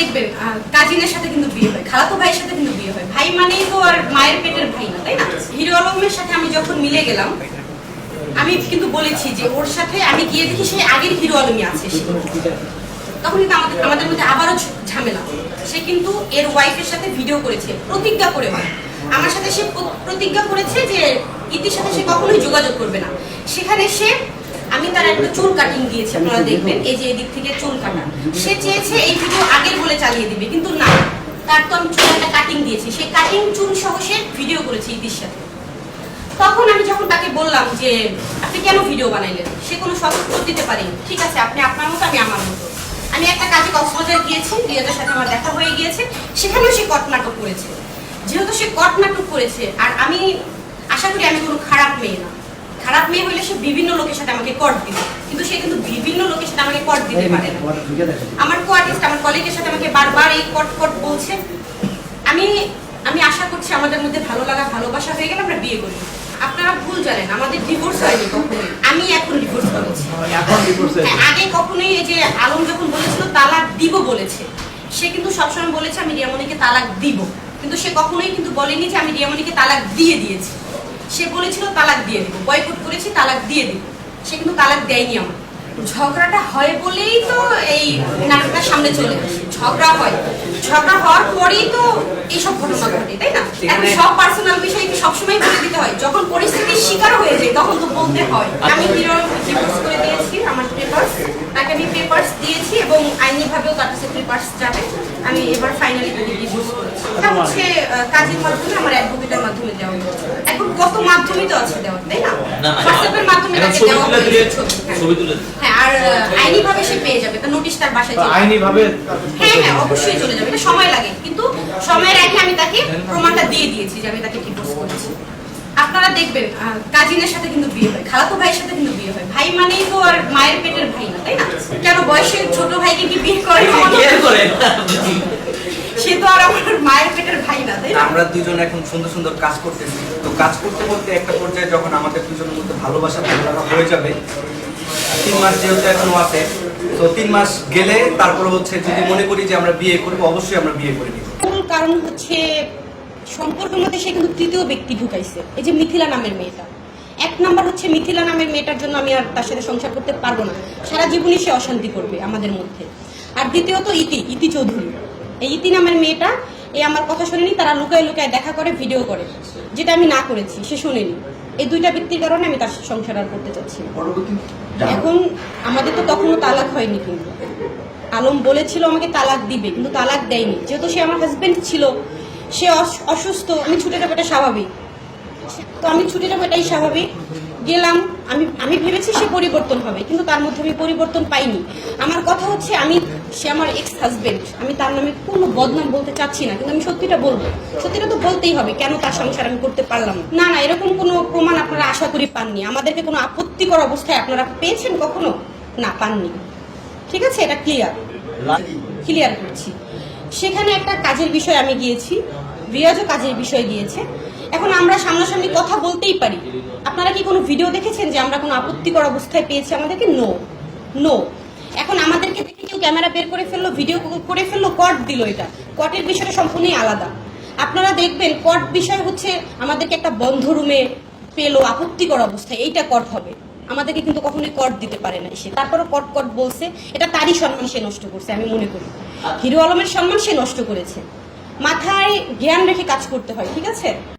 দেখবেন কাজিনের সাথে কিন্তু বিয়ে হয়, খালাতো ভাইয়ের সাথে কিন্তু বিয়ে হয়। ভাই মানেই তো আর মায়ের পেটের ভাই না, তাই না? হিরো আলমের সাথে আমি যখন মিলে গেলাম, আমি কিন্তু বলেছি যে ওর সাথে আমি গিয়ে দেখি সেই আগের হিরো আলমই আছে সে। তখন কিন্তু আমাদের আমাদের মধ্যে আবারও ঝামেলা। সে কিন্তু এর ওয়াইফের সাথে ভিডিও করেছে, প্রতিজ্ঞা করে হয় আমার সাথে সে প্রতিজ্ঞা করেছে যে ইতির সাথে সে কখনোই যোগাযোগ করবে না। সেখানে সে আমি তার একটা চুল কাটিং দিয়েছি, আপনারা দেখবেন। এই যে এদিক থেকে চুল কাটা। সে চেয়েছে এই ভিডিও আগের বলে চালিয়ে দিবে, কিন্তু না। তার তো আমি চুল একটা কাটিং দিয়েছি। সেই কাটিং চুল সহ সে ভিডিও করেছে ইতির সাথে। তখন আমি যখন তাকে বললাম যে, আপনি কেন ভিডিও বানাইলেন? সে কোনো সব উত্তর দিতে পারেনি। ঠিক আছে, আপনি আপনার মতো, আমি আমার মতো। আমি একটা কাজে কক্সবাজার গিয়েছি রিয়াদের সাথে আমার দেখা হয়ে গিয়েছে। সেখানেও সে কট নাটক করেছে। যেহেতু সে কট নাটক করেছে, আর আমি আশা করি আমি কোনো খারাপ মেয়ে না। খারাপ মেয়ে হলে সে বিভিন্ন লোকের সাথে আমাকে কট দিবে। কিন্তু সে কিন্তু বিভিন্ন লোকের সাথে আমাকে কট দিতে পারে না। আমার কো আর্টিস্ট আমার কলিগের সাথে আমাকে বারবার এই কট কট বলছে। আমি আমি আশা করছি আমাদের মধ্যে ভালো লাগা ভালোবাসা হয়ে গেলে আমরা বিয়ে করি আপনারা ভুল জানেন আমাদের ডিভোর্স হয়নি কখনোই। আমি এখন ডিভোর্স করেছি। হ্যাঁ, আগে কখনোই এই যে আলম যখন বলেছিল তালাক দিব বলেছে সে কিন্তু সবসময় বলেছে আমি রিয়ামণিকে তালাক দিব। কিন্তু সে কখনোই কিন্তু বলেনি যে আমি রিয়ামণিকে তালাক দিয়ে দিয়েছি। সে বলেছিল তালাক দিয়ে দিব বয়কট করেছি তালাক দিয়ে দিব। সে কিন্তু তালাক দেয়নি আমার ঝগড়াটা হয় বলেই তো এই নাটকটা সামনে চলে ঝগড়া হয়। ঝগড়া হওয়ার পরেই তো এইসব ঘটনা ঘটে তাই না? এখন সব পার্সোনাল বিষয় কি সবসময় বলে দিতে হয়? যখন পরিস্থিতির শিকার হয়ে যায় তখন তো বলতে হয়। আমি হিরো ডিভোর্স করে দিয়েছি আমার পেপারস তাকে আমি পেপারস দিয়েছি এবং আইনিভাবেও তার কাছে পেপারস যাবে। আমি এবার ফাইনালি ডিভোর্স করেছি হচ্ছে কাজের মাধ্যমে আমার অ্যাডভোকেটের মাধ্যমে দেওয়া এখন কত মাধ্যমই তো আছে দেওয়া তাই না? না, না, হোয়াটসঅ্যাপের মাধ্যমে তাকে দেওয়া ছবি, হ্যাঁ। তুলে হ্যাঁ আর আইনি ভাবে সে পেয়ে যাবে তার নোটিশ তার বাসায় চলে আইনি ভাবে হ্যাঁ হ্যাঁ অবশ্যই চলে যাবে এটা সময় লাগে। কিন্তু সময়ের আগে আমি তাকে প্রমাণটা দিয়ে দিয়েছি যে আমি তাকে ডিভোর্স করেছি। আপনারা দেখবেন আহ, কাজিনের সাথে কিন্তু বিয়ে হয় খালাতো ভাইয়ের সাথে কিন্তু বিয়ে হয়। ভাই মানেই তো আর মায়ের পেটের ভাই না তাই না? কেন বয়সের ছোট ভাইকে কি বিয়ে করে? সে তো আর আমার মায়ের পেটের ভাই না তাই আমরা দুজন এখন সুন্দর সুন্দর কাজ করতেছি। তো কাজ করতে করতে একটা পর্যায়ে যখন আমাদের দুজনের মধ্যে ভালোবাসা হয়ে যাবে তিন মাস যেহেতু এখনও আছে তো তিন মাস গেলে তারপর হচ্ছে যদি মনে করি যে আমরা বিয়ে করব অবশ্যই আমরা বিয়ে করে নিব। মূল কারণ হচ্ছে সম্পর্কের মধ্যে সে কিন্তু তৃতীয় ব্যক্তি ঢুকাইছে এই যে মিথিলা নামের মেয়েটা। এক নাম্বার হচ্ছে মিথিলা নামের মেয়েটার জন্য আমি আর তার সাথে সংসার করতে পারব না। সারা জীবনই সে অশান্তি করবে আমাদের মধ্যে। আর দ্বিতীয়ত ইতি ইতি চৌধুরী। এই ইতি নামের মেয়েটা এই আমার কথা শোনেনি তারা লুকায় লুকায় দেখা করে ভিডিও করে। যেটা আমি না করেছি সে শোনেনি। এই দুইটা ব্যক্তির কারণে আমি তার সংসার আর করতে চাচ্ছি না। এখন আমাদের তো তখনও তালাক হয়নি কিন্তু। আলম বলেছিল আমাকে তালাক দিবে কিন্তু তালাক দেয়নি। যেহেতু সে আমার হাজবেন্ড ছিল সে অস- অসুস্থ আমি ছুটে যাব এটা স্বাভাবিক। তো আমি ছুটে যাব এটাই স্বাভাবিক। গেলাম আমি আমি ভেবেছি সে পরিবর্তন হবে কিন্তু তার মধ্যে আমি পরিবর্তন পাইনি। আমার কথা হচ্ছে আমি সে আমার এক্স হাজবেন্ড আমি তার নামে কোনো বদনাম বলতে চাচ্ছি না কিন্তু আমি সত্যিটা বলব। সত্যিটা তো বলতেই হবে কেন তার সংসার আমি করতে পারলাম না। না না এরকম কোনো প্রমাণ আপনারা আশা করি পাননি। আমাদেরকে কোনো আপত্তিকর অবস্থায় আপনারা পেয়েছেন কখনো? না পাননি। ঠিক আছে এটা ক্লিয়ার ক্লিয়ার করছি। সেখানে একটা কাজের বিষয় আমি গিয়েছি। রিয়াজও কাজের বিষয় গিয়েছে। এখন আমরা সামনাসামনি কথা বলতেই পারি। আপনারা কি কোনো ভিডিও দেখেছেন যে আমরা কোনো আপত্তিকর অবস্থায় পেয়েছি আমাদেরকে? নো নো এখন আমাদেরকে দেখে কেউ ক্যামেরা বের করে ফেলল ভিডিও করে ফেলল কট দিল এটা। কটের বিষয়টা সম্পূর্ণই আলাদা। আপনারা দেখবেন কট বিষয় হচ্ছে আমাদেরকে একটা বন্ধ রুমে পেল আপত্তিকর অবস্থায়। এইটা কট হবে। আমাদেরকে কিন্তু কখনোই কট দিতে পারে না সে। তারপরও কট কট বলছে এটা তারই সম্মান সে নষ্ট করছে আমি মনে করি। হিরো আলমের সম্মান সে নষ্ট করেছে। মাথায় জ্ঞান রেখে কাজ করতে হয় ঠিক আছে?